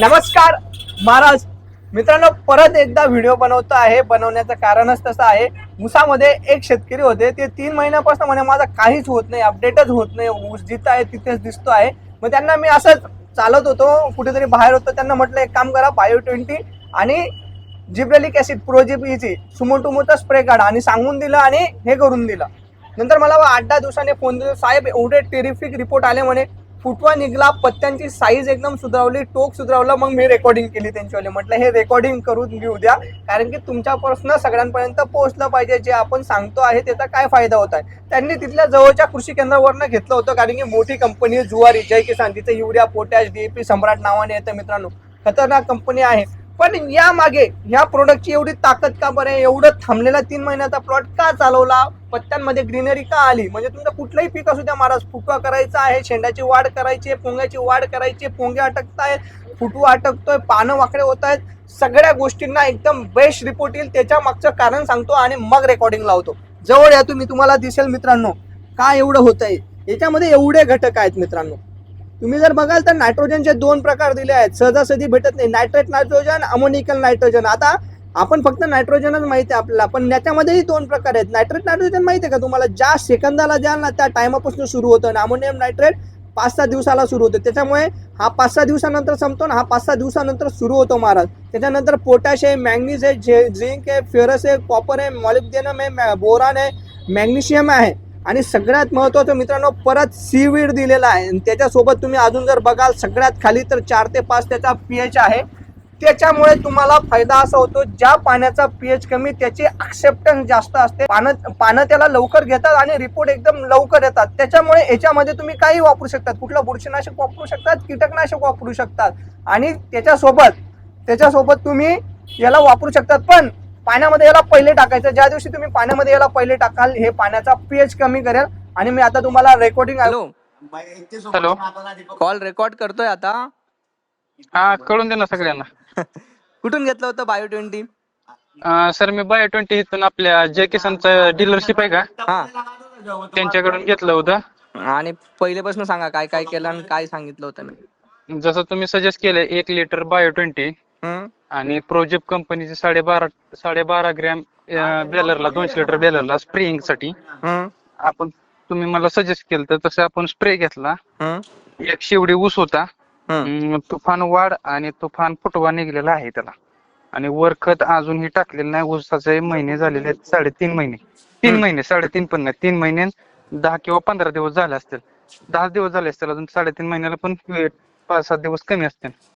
नमस्कार महाराज. मित्रांनो परत एकदा व्हिडिओ बनवतो आहे. बनवण्याचं कारणच तसं आहे. उसामध्ये एक शेतकरी होते. ते तीन महिन्यापासून म्हणे माझा काहीच होत नाही अपडेटच होत नाही. ऊस जिथं आहे तिथेच दिसतो आहे. मग त्यांना मी असंच चालत होतो. कुठेतरी बाहेर होतो. त्यांना म्हटलं एक काम करा बायो ट्वेंटी आणि जिब्रेलिक ॲसिड प्रोजिपीची e सुमोटुमोचा स्प्रे काढा आणि सांगून दिलं आणि हे करून दिलं. नंतर मला आठ दहा दिवसाने फोन दिला साहेब एवढे टेरिफिक रिपोर्ट आले म्हणे. फुटवा निघला पत्त्यांची साईज एकदम सुधारवली टोक सुधारवलं मग मी रेकॉर्डिंग केली त्यांच्यावाले. म्हटलं हे रेकॉर्डिंग करून घेऊ द्या कारण की तुमच्यापासून सगळ्यांपर्यंत पोहोचलं पाहिजे जे आपण सांगतो आहे त्याचा काय फायदा होत आहे? त्यांनी तिथल्या जवळच्या कृषी केंद्रावरनं घेतलं होतं कारण की मोठी कंपनी जुवारी जय किसान तिथे युरिया पोटॅश डीएपी सम्राट नावाने येतं मित्रांनो. खतरनाक कंपनी आहे. पण या मागे ह्या प्रोडक्टची एवढी ताकद का बरं आहे? एवढं थांबलेला तीन महिन्याचा प्लॉट का चालवला? पत्त्यांमध्ये ग्रीनरी का आली? म्हणजे तुमचं कुठलंही पीक असू द्या महाराज फुटवा करायचा आहे शेंडाची वाढ करायची आहे पोंग्याची वाढ करायची पोंगे अटकत आहेत फुटवा अटकतोय पानं वाकडे होत आहेत सगळ्या गोष्टींना एकदम बेस्ट रिपोर्ट येईल त्याच्या मागचं कारण सांगतो आणि मग रेकॉर्डिंग लावतो. जवळ या तुम्ही तुम्हाला दिसेल मित्रांनो का एवढं होत आहे याच्यामध्ये एवढे घटक आहेत मित्रांनो. तुम्ही जर बघाल तर नायट्रोजनचे दोन प्रकार दिले आहेत. सहजासहजी भेटत नाही. Nitrate nitrogen ammoniacal nitrogen. आता आपण फक्त नायट्रोजनच माहिती आहे आपल्याला पण याच्यामध्येही दोन प्रकार आहेत. नायट्रेट नायट्रोजन माहिती आहे का तुम्हाला? ज्या सेकंदाला द्याल ना त्या टायमापासून सुरू होतं. आणि अमोनियम नायट्रेट पाच सहा दिवसाला सुरू होतं. त्याच्यामुळे हा पाच सहा दिवसानंतर संपतो ना हा पाच सहा दिवसानंतर सुरू होतो महाराज. त्याच्यानंतर पोटॅश आहे मॅग्नीज आहे झे झिंक आहे फेरस आहे कॉपर आहे मॉलिब्डेनम आहे बोरान आहे मॅग्नेशियम आहे. आणि सगळ्यात महत्वाचं मित्रांनो परत सीवीड दिलेला आहे. आणि त्याच्यासोबत तुम्ही अजून जर बघाल सगळ्यात खाली तर चार ते पाच त्याचा पीएच आहे. त्याच्यामुळे तुम्हाला फायदा असा होतो ज्या पाण्याचा पीएच कमी त्याची एक्सेप्टन्स जास्त असते. पानं पानं त्याला लवकर घेतात आणि रिपोर्ट एकदम लवकर येतात. त्याच्यामुळे याच्यामध्ये तुम्ही काही वापरू शकतात. कुठलं बुरशीनाशक वापरू शकतात कीटकनाशक वापरू शकतात. आणि त्याच्यासोबत त्याच्यासोबत तुम्ही याला वापरू शकतात. पण पाण्यामध्ये याला पहिले टाकायचं. ज्या दिवशी तुम्ही पाण्यामध्ये याला पहिले टाकाल हे पाण्याचा पीएच कमी करेल. आणि मी आता तुम्हाला recording hello hello call record करतोय आता. हा कळून दे ना सगळ्यांना. कुठून घेतलं होतं बायो ट्वेंटी सर मी बायो ट्वेंटी इथून आपल्या जय किसानचं डीलरशिप आहे का? हा. त्यांच्याकडून घेतलं होतं. आणि पहिलेपासून सांगा काय काय केलं आणि काय सांगितलं होतं मी? जसं तुम्ही सजेस्ट केलं एक लिटर बायो ट्वेंटी आणि प्रोजेक्ट कंपनीचे साडेबारा साडेबारा ग्रॅम बेलरला दोनशे लिटर बेलरला स्प्रेइंगसाठी आपण तुम्ही मला सजेस्ट केलं तर तसं आपण स्प्रे घेतला. एक शेवडी ऊस होता. तुफान वाढ आणि तुफान फुटवा निघलेला आहे त्याला. आणि वर खत अजूनही टाकलेलं नाही. ऊसाचे महिने झालेले आहेत साडेतीन महिने. तीन. महिने साडेतीन पण नाही. तीन महिने दहा किंवा पंधरा दिवस झाले असतील. दहा दिवस झाले असतील अजून साडेतीन महिन्याला पण पाच सात दिवस कमी असतील.